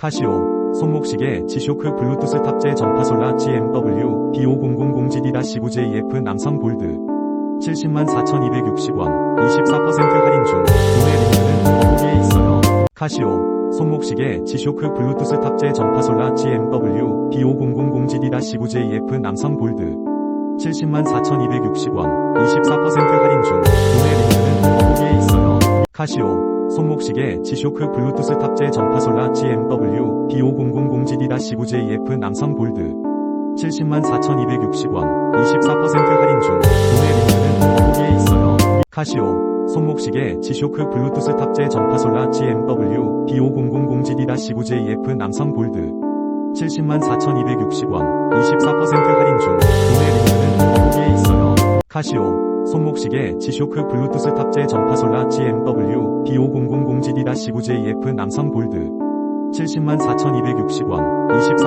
카시오, 손목시계, 지쇼크 블루투스 탑재 전파솔라 GMW B5000GD-9JF 남성 골드. 70만 4,260원 24% 할인 중. 구매 링크는 더보기에 있어요. 카시오, 손목시계, 지쇼크 블루투스 탑재 전파솔라 GMW B5000GD-9JF 남성 골드. 70만 4,260원 24% 할인 중. 구매 링크는 더보기에 있어요. 카시오, 손목시계, 지쇼크 블루투스 탑재 전파솔라 GMW B5000GD-9JF 남성 골드 70만 4,260원 24% 할인 중 구매 링크는 더보기에 있어요. 카시오, 손목시계, 지쇼크 블루투스 탑재 전파솔라 GMW B5000GD-9JF 남성 골드 70만 4,260원 24% 할인 중 구매 링크는 더보기에 있어요. 카시오, 손목시계, 지쇼크 블루투스 탑재 전파솔라 GMW B5000GD-9JF 남성 골드. 70만 4,260원 24% 할인